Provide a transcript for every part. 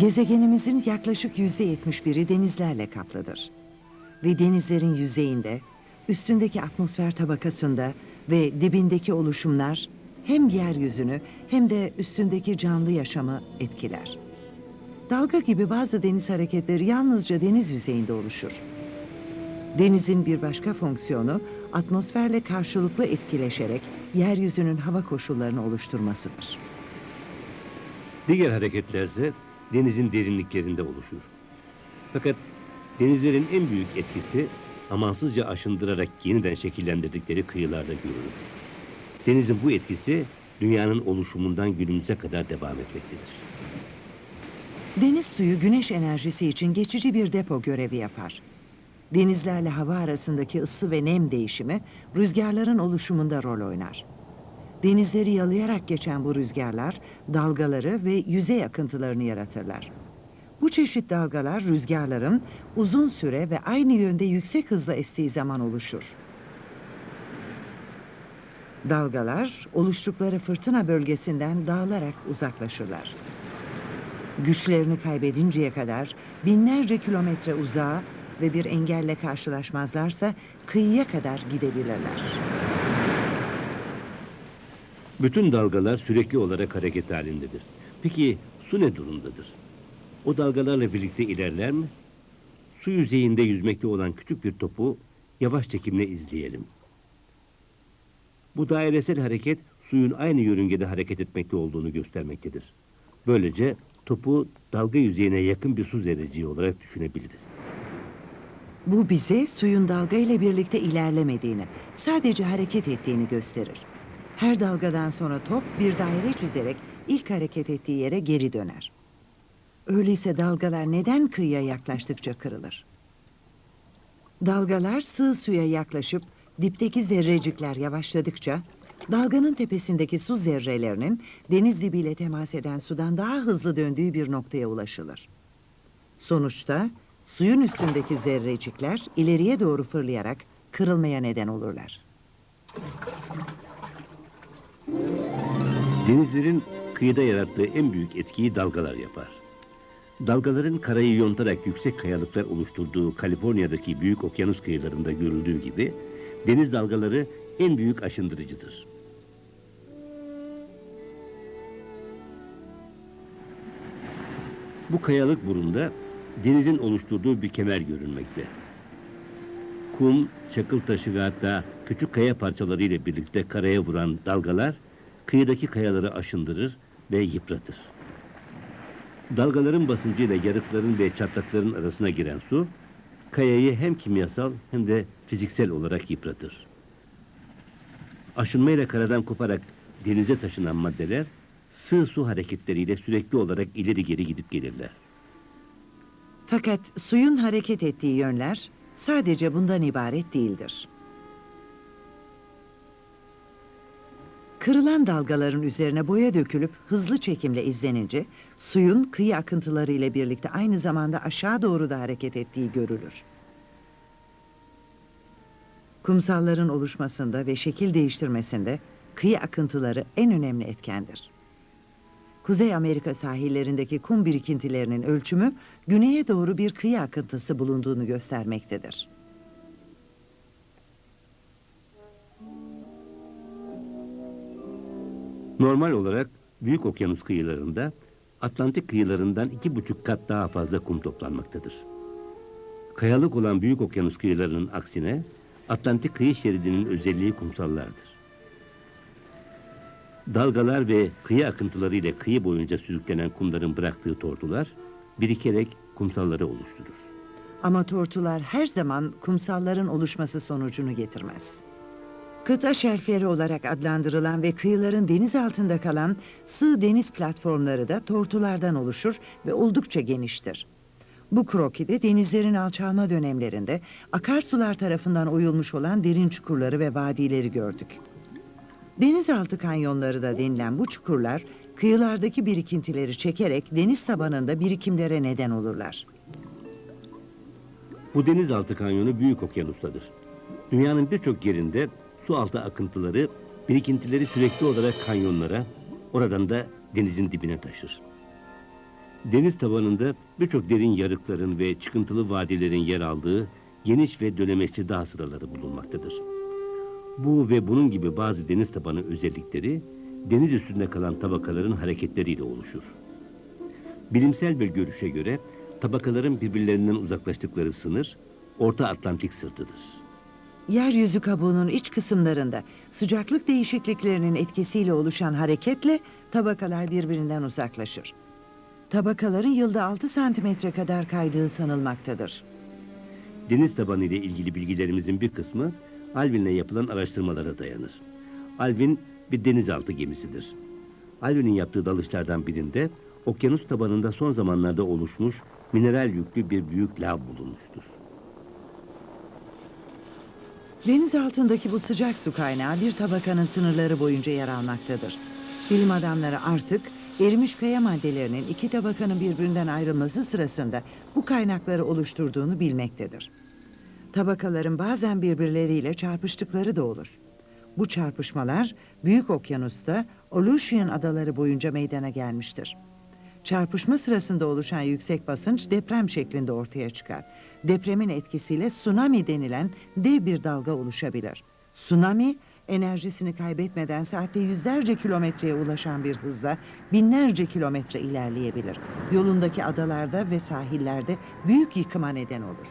Gezegenimizin yaklaşık yüzde yetmiş biri denizlerle kaplıdır. Ve denizlerin yüzeyinde, üstündeki atmosfer tabakasında ve dibindeki oluşumlar hem yeryüzünü hem de üstündeki canlı yaşamı etkiler. Dalga gibi bazı deniz hareketleri yalnızca deniz yüzeyinde oluşur. Denizin bir başka fonksiyonu atmosferle karşılıklı etkileşerek yeryüzünün hava koşullarını oluşturmasıdır. Diğer hareketlerse denizin derinliklerinde oluşur. Fakat denizlerin en büyük etkisi amansızca aşındırarak yeniden şekillendirdikleri kıyılarda görülür. Denizin bu etkisi dünyanın oluşumundan günümüze kadar devam etmektedir. Deniz suyu güneş enerjisi için geçici bir depo görevi yapar. Denizlerle hava arasındaki ısı ve nem değişimi rüzgarların oluşumunda rol oynar. Denizleri yalayarak geçen bu rüzgarlar dalgaları ve yüzey akıntılarını yaratırlar. Bu çeşit dalgalar rüzgarların uzun süre ve aynı yönde yüksek hızla estiği zaman oluşur. Dalgalar oluştukları fırtına bölgesinden dağılarak uzaklaşırlar. Güçlerini kaybedinceye kadar binlerce kilometre uzağa ve bir engelle karşılaşmazlarsa kıyıya kadar gidebilirler. Bütün dalgalar sürekli olarak hareket halindedir. Peki su ne durumdadır? O dalgalarla birlikte ilerler mi? Su yüzeyinde yüzmekte olan küçük bir topu yavaş çekimle izleyelim. Bu dairesel hareket suyun aynı yörüngede hareket etmekte olduğunu göstermektedir. Böylece topu dalga yüzeyine yakın bir su zerreciği olarak düşünebiliriz. Bu bize suyun dalga ile birlikte ilerlemediğini, sadece hareket ettiğini gösterir. Her dalgadan sonra top bir daire çizerek ilk hareket ettiği yere geri döner. Öyleyse dalgalar neden kıyıya yaklaştıkça kırılır? Dalgalar sığ suya yaklaşıp dipteki zerrecikler yavaşladıkça dalganın tepesindeki su zerrelerinin deniz dibiyle temas eden sudan daha hızlı döndüğü bir noktaya ulaşılır. Sonuçta suyun üstündeki zerrecikler ileriye doğru fırlayarak kırılmaya neden olurlar. Denizlerin kıyıda yarattığı en büyük etkiyi dalgalar yapar. Dalgaların karayı yontarak yüksek kayalıklar oluşturduğu Kaliforniya'daki büyük okyanus kıyılarında görüldüğü gibi deniz dalgaları en büyük aşındırıcıdır. Bu kayalık burunda denizin oluşturduğu bir kemer görünmekte. Kum, çakıl taşı ve hatta küçük kaya parçaları ile birlikte karaya vuran dalgalar kıyıdaki kayaları aşındırır ve yıpratır. Dalgaların basıncıyla yarıkların ve çatlakların arasına giren su, kayayı hem kimyasal hem de fiziksel olarak yıpratır. Aşınmayla karadan koparak denize taşınan maddeler, sığ su hareketleriyle sürekli olarak ileri geri gidip gelirler. Fakat suyun hareket ettiği yönler sadece bundan ibaret değildir. Kırılan dalgaların üzerine boya dökülüp hızlı çekimle izlenince suyun kıyı akıntıları ile birlikte aynı zamanda aşağı doğru da hareket ettiği görülür. Kumsalların oluşmasında ve şekil değiştirmesinde kıyı akıntıları en önemli etkendir. Kuzey Amerika sahillerindeki kum birikintilerinin ölçümü güneye doğru bir kıyı akıntısı bulunduğunu göstermektedir. Normal olarak büyük okyanus kıyılarında Atlantik kıyılarından iki buçuk kat daha fazla kum toplanmaktadır. Kayalık olan büyük okyanus kıyılarının aksine Atlantik kıyı şeridinin özelliği kumsallardır. Dalgalar ve kıyı akıntıları ile kıyı boyunca sürüklenen kumların bıraktığı tortular birikerek kumsalları oluşturur. Ama tortular her zaman kumsalların oluşması sonucunu getirmez. Kıta şelfleri olarak adlandırılan ve kıyıların deniz altında kalan sığ deniz platformları da tortulardan oluşur ve oldukça geniştir. Bu krokide denizlerin alçalma dönemlerinde akarsular tarafından oyulmuş olan derin çukurları ve vadileri gördük. Denizaltı kanyonları da denilen bu çukurlar Kıyılardaki birikintileri çekerek deniz tabanında birikimlere neden olurlar. Bu denizaltı kanyonu büyük okyanustadır. Dünyanın birçok yerinde su altı akıntıları, birikintileri sürekli olarak kanyonlara, oradan da denizin dibine taşır. Deniz tabanında birçok derin yarıkların ve çıkıntılı vadilerin yer aldığı geniş ve dönemeçli dağ sıraları bulunmaktadır. Bu ve bunun gibi bazı deniz tabanı özellikleri deniz üstünde kalan tabakaların hareketleriyle oluşur. Bilimsel bir görüşe göre tabakaların birbirlerinden uzaklaştıkları sınır Orta Atlantik sırtıdır. Yeryüzü kabuğunun iç kısımlarında sıcaklık değişikliklerinin etkisiyle oluşan hareketle tabakalar birbirinden uzaklaşır. Tabakaların yılda 6 santimetre kadar kaydığı sanılmaktadır. Deniz tabanı ile ilgili bilgilerimizin bir kısmı Alvin'le yapılan araştırmalara dayanır. Alvin bir denizaltı gemisidir. Alvin'in yaptığı dalışlardan birinde okyanus tabanında son zamanlarda oluşmuş mineral yüklü bir büyük lav bulunmuştur. Deniz altındaki bu sıcak su kaynağı bir tabakanın sınırları boyunca yer almaktadır. Bilim adamları artık erimiş kaya maddelerinin iki tabakanın birbirinden ayrılması sırasında bu kaynakları oluşturduğunu bilmektedir. Tabakaların bazen birbirleriyle çarpıştıkları da olur. Bu çarpışmalar Büyük Okyanus'ta Aleutian adaları boyunca meydana gelmiştir. Çarpışma sırasında oluşan yüksek basınç deprem şeklinde ortaya çıkar. Depremin etkisiyle tsunami denilen dev bir dalga oluşabilir. Tsunami, enerjisini kaybetmeden saatte yüzlerce kilometreye ulaşan bir hızla binlerce kilometre ilerleyebilir. Yolundaki adalarda ve sahillerde büyük yıkıma neden olur.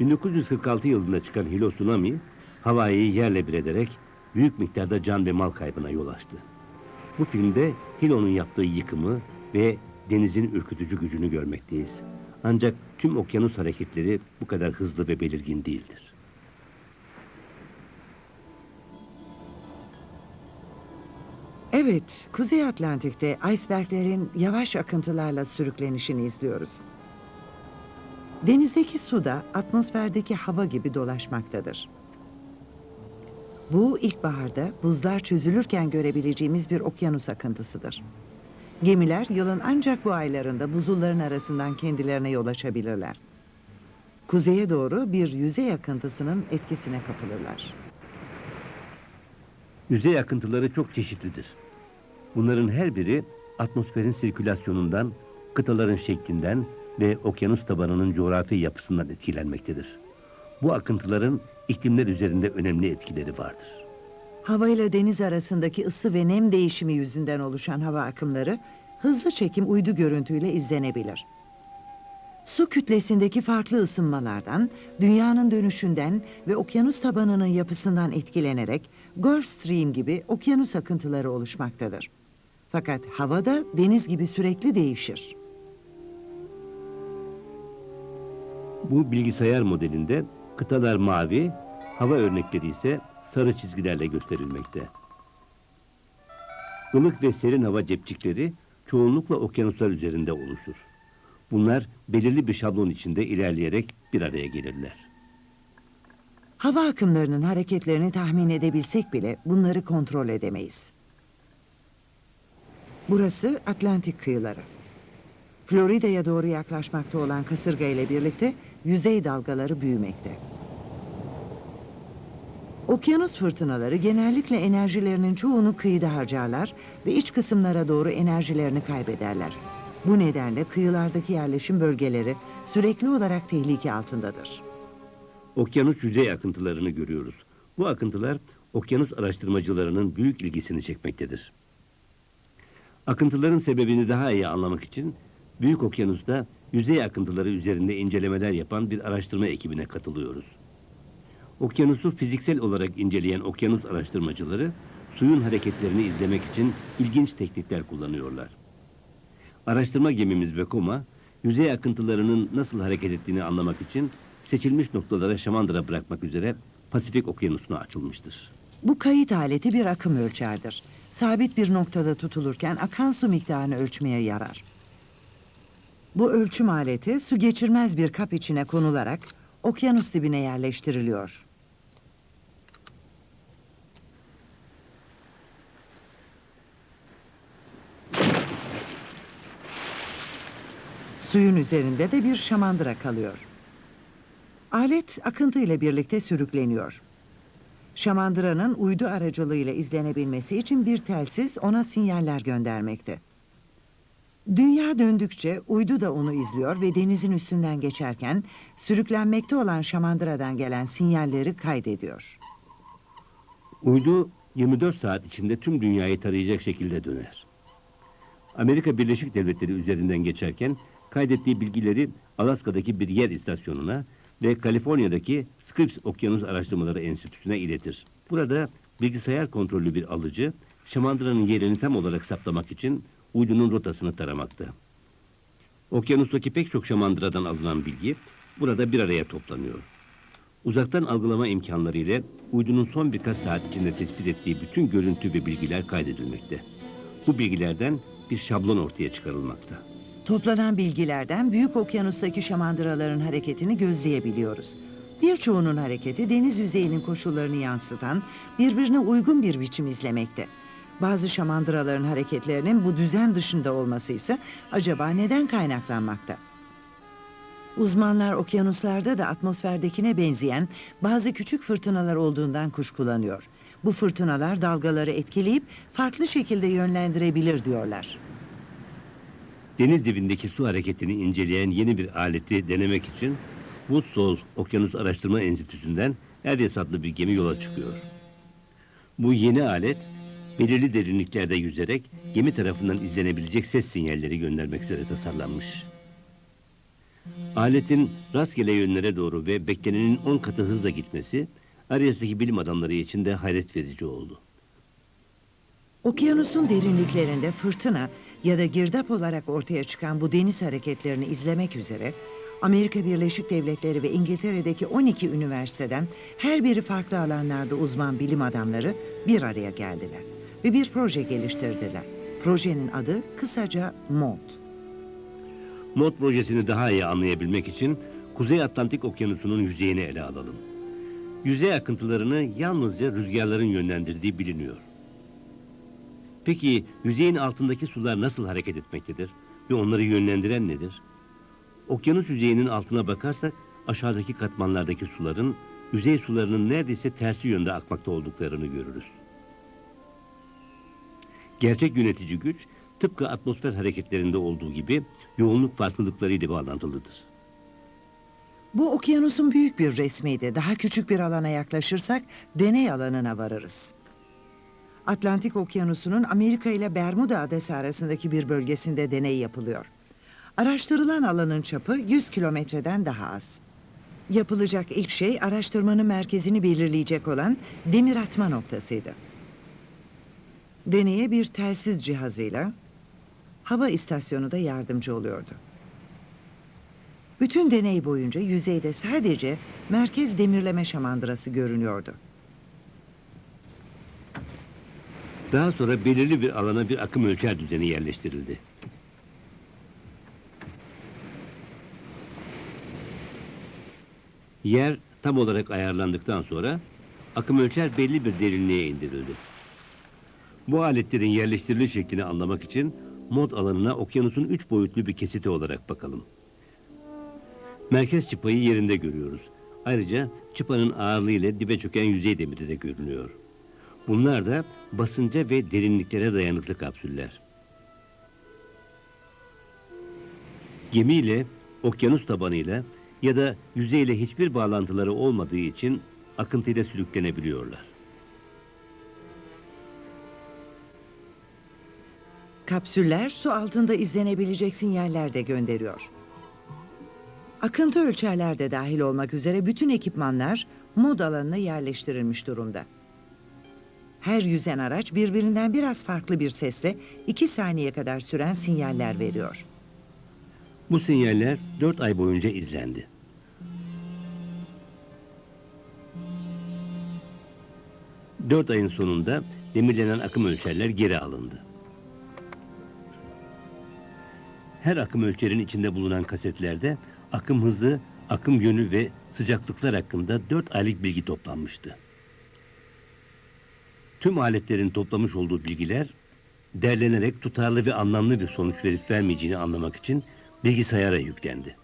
1946 yılında çıkan Hilo tsunami, Hawaii'yi yerle bir ederek büyük miktarda can ve mal kaybına yol açtı. Bu filmde Hilo'nun yaptığı yıkımı ve denizin ürkütücü gücünü görmekteyiz. Ancak tüm okyanus hareketleri bu kadar hızlı ve belirgin değildir. Evet, Kuzey Atlantik'te iceberglerin yavaş akıntılarla sürüklenişini izliyoruz. Denizdeki su da atmosferdeki hava gibi dolaşmaktadır. Bu ilkbaharda buzlar çözülürken görebileceğimiz bir okyanus akıntısıdır. Gemiler yılın ancak bu aylarında buzulların arasından kendilerine yol açabilirler. Kuzeye doğru bir yüzey akıntısının etkisine kapılırlar. Yüzey akıntıları çok çeşitlidir. Bunların her biri atmosferin sirkülasyonundan, kıtaların şeklinden ve okyanus tabanının coğrafi yapısından etkilenmektedir. Bu akıntıların iklimler üzerinde önemli etkileri vardır. Hava ile deniz arasındaki ısı ve nem değişimi yüzünden oluşan hava akımları hızlı çekim uydu görüntüyle izlenebilir. Su kütlesindeki farklı ısınmalardan, dünyanın dönüşünden ve okyanus tabanının yapısından etkilenerek Gulf Stream gibi okyanus akıntıları oluşmaktadır. Fakat hava da deniz gibi sürekli değişir. Bu bilgisayar modelinde kıtalar mavi, hava örnekleri ise sarı çizgilerle gösterilmekte. Ilık ve serin hava cepçikleri çoğunlukla okyanuslar üzerinde oluşur. Bunlar belirli bir şablon içinde ilerleyerek bir araya gelirler. Hava akımlarının hareketlerini tahmin edebilsek bile bunları kontrol edemeyiz. Burası Atlantik kıyıları. Florida'ya doğru yaklaşmakta olan kasırga ile birlikte yüzey dalgaları büyümekte. Okyanus fırtınaları genellikle enerjilerinin çoğunu kıyıda harcarlar ve iç kısımlara doğru enerjilerini kaybederler. Bu nedenle kıyılardaki yerleşim bölgeleri sürekli olarak tehlike altındadır. Okyanus yüzey akıntılarını görüyoruz. Bu akıntılar okyanus araştırmacılarının büyük ilgisini çekmektedir. Akıntıların sebebini daha iyi anlamak için Büyük Okyanus'ta yüzey akıntıları üzerinde incelemeler yapan bir araştırma ekibine katılıyoruz. Okyanusu fiziksel olarak inceleyen okyanus araştırmacıları suyun hareketlerini izlemek için ilginç teknikler kullanıyorlar. Araştırma gemimiz Vekoma, yüzey akıntılarının nasıl hareket ettiğini anlamak için seçilmiş noktalara şamandıra bırakmak üzere Pasifik Okyanusu'na açılmıştır. Bu kayıt aleti bir akım ölçerdir. Sabit bir noktada tutulurken akan su miktarını ölçmeye yarar. Bu ölçüm aleti su geçirmez bir kap içine konularak okyanus dibine yerleştiriliyor. Suyun üzerinde de bir şamandıra kalıyor. Alet akıntı ile birlikte sürükleniyor. Şamandıranın uydu aracılığıyla izlenebilmesi için bir telsiz ona sinyaller göndermekte. Dünya döndükçe uydu da onu izliyor ve denizin üstünden geçerken sürüklenmekte olan şamandıradan gelen sinyalleri kaydediyor. Uydu 24 saat içinde tüm dünyayı tarayacak şekilde döner. Amerika Birleşik Devletleri üzerinden geçerken kaydettiği bilgileri Alaska'daki bir yer istasyonuna ve Kaliforniya'daki Scripps Okyanus Araştırmaları Enstitüsü'ne iletir. Burada bilgisayar kontrollü bir alıcı, şamandıranın yerini tam olarak saptamak için uydunun rotasını taramakta. Okyanustaki pek çok şamandıradan alınan bilgi burada bir araya toplanıyor. Uzaktan algılama imkanları ile uydunun son birkaç saat içinde tespit ettiği bütün görüntü ve bilgiler kaydedilmekte. Bu bilgilerden bir şablon ortaya çıkarılmakta. Toplanan bilgilerden büyük okyanustaki şamandıraların hareketini gözleyebiliyoruz. Birçoğunun hareketi deniz yüzeyinin koşullarını yansıtan, birbirine uygun bir biçim izlemekte. Bazı şamandıraların hareketlerinin bu düzen dışında olması ise acaba neden kaynaklanmakta? Uzmanlar okyanuslarda da atmosferdekine benzeyen bazı küçük fırtınalar olduğundan kuşkulanıyor. Bu fırtınalar dalgaları etkileyip farklı şekilde yönlendirebilir diyorlar. Deniz dibindeki su hareketini inceleyen yeni bir aleti denemek için Woodsole Okyanus Araştırma Enstitüsü'nden Aries adlı bir gemi yola çıkıyor. Bu yeni alet belirli derinliklerde yüzerek gemi tarafından izlenebilecek ses sinyalleri göndermek üzere tasarlanmış. Aletin rastgele yönlere doğru ve beklenenin 10 katı hızla gitmesi Arias'taki bilim adamları için de hayret verici oldu. Okyanusun derinliklerinde fırtına ya da girdap olarak ortaya çıkan bu deniz hareketlerini izlemek üzere Amerika Birleşik Devletleri ve İngiltere'deki 12 üniversiteden her biri farklı alanlarda uzman bilim adamları bir araya geldiler ve bir proje geliştirdiler. Projenin adı kısaca MOD. MOD projesini daha iyi anlayabilmek için Kuzey Atlantik Okyanusu'nun yüzeyini ele alalım. Yüzey akıntılarını yalnızca rüzgarların yönlendirdiği biliniyor. Peki yüzeyin altındaki sular nasıl hareket etmektedir ve onları yönlendiren nedir? Okyanus yüzeyinin altına bakarsak aşağıdaki katmanlardaki suların yüzey sularının neredeyse tersi yönde akmakta olduklarını görürüz. Gerçek yönetici güç tıpkı atmosfer hareketlerinde olduğu gibi yoğunluk farklılıklarıyla bağlantılıdır. Bu okyanusun büyük bir resmiydi. Daha küçük bir alana yaklaşırsak deney alanına varırız. Atlantik Okyanusu'nun Amerika ile Bermuda adası arasındaki bir bölgesinde deney yapılıyor. Araştırılan alanın çapı 100 kilometreden daha az. Yapılacak ilk şey araştırmanın merkezini belirleyecek olan demir atma noktasıydı. Deneye bir telsiz cihazıyla hava istasyonu da yardımcı oluyordu. Bütün deney boyunca yüzeyde sadece merkez demirleme şamandırası görünüyordu. Daha sonra belirli bir alana bir akım ölçer düzeni yerleştirildi. Yer tam olarak ayarlandıktan sonra akım ölçer belli bir derinliğe indirildi. Bu aletlerin yerleştiriliş şeklini anlamak için mod alanına okyanusun üç boyutlu bir kesiti olarak bakalım. Merkez çıpayı yerinde görüyoruz. Ayrıca çıpanın ağırlığı ile dibe çöken yüzey demiri de görünüyor. Bunlar da basınca ve derinliklere dayanıklı kapsüller. Gemiyle, okyanus tabanıyla ya da yüzeyle hiçbir bağlantıları olmadığı için akıntıyla sürüklenebiliyorlar. Kapsüller su altında izlenebilecek sinyaller de gönderiyor. Akıntı ölçerler de dahil olmak üzere bütün ekipmanlar mod alanına yerleştirilmiş durumda. Her yüzen araç birbirinden biraz farklı bir sesle iki saniye kadar süren sinyaller veriyor. Bu sinyaller dört ay boyunca izlendi. Dört ayın sonunda demirlenen akım ölçerler geri alındı. Her akım ölçerin içinde bulunan kasetlerde akım hızı, akım yönü ve sıcaklıklar hakkında dört aylık bilgi toplanmıştı. Tüm aletlerin toplamış olduğu bilgiler derlenerek tutarlı ve anlamlı bir sonuç verip vermeyeceğini anlamak için bilgisayara yüklendi.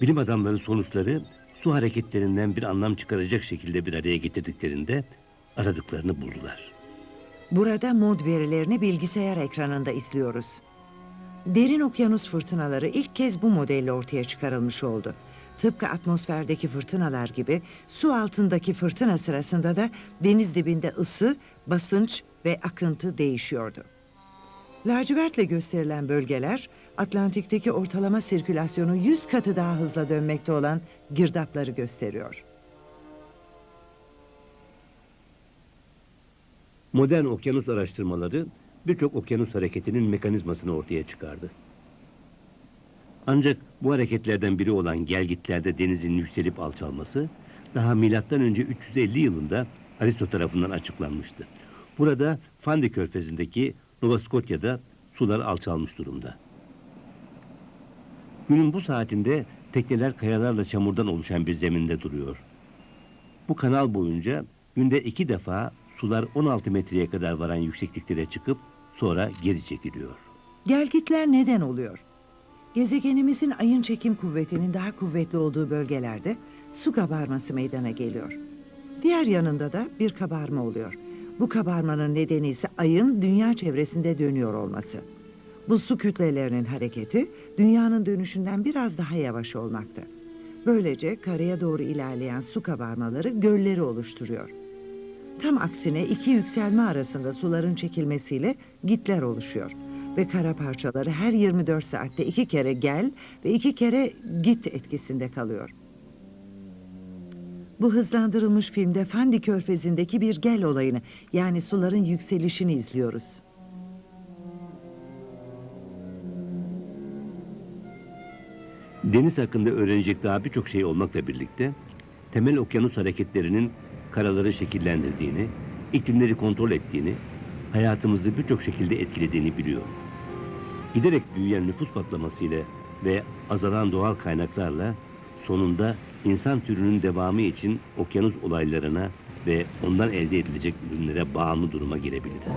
Bilim adamları sonuçları su hareketlerinden bir anlam çıkaracak şekilde bir araya getirdiklerinde aradıklarını buldular. Burada mod verilerini bilgisayar ekranında izliyoruz. Derin okyanus fırtınaları ilk kez bu modelle ortaya çıkarılmış oldu. Tıpkı atmosferdeki fırtınalar gibi su altındaki fırtına sırasında da deniz dibinde ısı, basınç ve akıntı değişiyordu. Lacivertle gösterilen bölgeler Atlantik'teki ortalama sirkülasyonu 100 katı daha hızla dönmekte olan girdapları gösteriyor. Modern okyanus araştırmaları birçok okyanus hareketinin mekanizmasını ortaya çıkardı. Ancak bu hareketlerden biri olan gelgitlerde denizin yükselip alçalması daha milattan önce 350 yılında Aristo tarafından açıklanmıştı. Burada Fandi Körfezi'ndeki Nova Scotia'da sular alçalmış durumda. Günün bu saatinde tekneler kayalarla çamurdan oluşan bir zeminde duruyor. Bu kanal boyunca günde iki defa sular 16 metreye kadar varan yüksekliklere çıkıp sonra geri çekiliyor. Gelgitler neden oluyor? Gezegenimizin ayın çekim kuvvetinin daha kuvvetli olduğu bölgelerde su kabarması meydana geliyor. Diğer yanında da bir kabarma oluyor. Bu kabarmanın nedeni ise ayın dünya çevresinde dönüyor olması. Bu su kütlelerinin hareketi dünyanın dönüşünden biraz daha yavaş olmakta. Böylece karaya doğru ilerleyen su kabarmaları gölleri oluşturuyor. Tam aksine iki yükselme arasında suların çekilmesiyle gitler oluşuyor. Ve kara parçaları her 24 saatte iki kere gel ve iki kere git etkisinde kalıyor. Bu hızlandırılmış filmde Fandi Körfezi'ndeki bir gel olayını yani suların yükselişini izliyoruz. Deniz hakkında öğrenecek daha birçok şey olmakla birlikte temel okyanus hareketlerinin karaları şekillendirdiğini, iklimleri kontrol ettiğini, hayatımızı birçok şekilde etkilediğini biliyoruz. Giderek büyüyen nüfus patlamasıyla ve azalan doğal kaynaklarla sonunda insan türünün devamı için okyanus olaylarına ve ondan elde edilecek ürünlere bağımlı duruma gelebiliriz.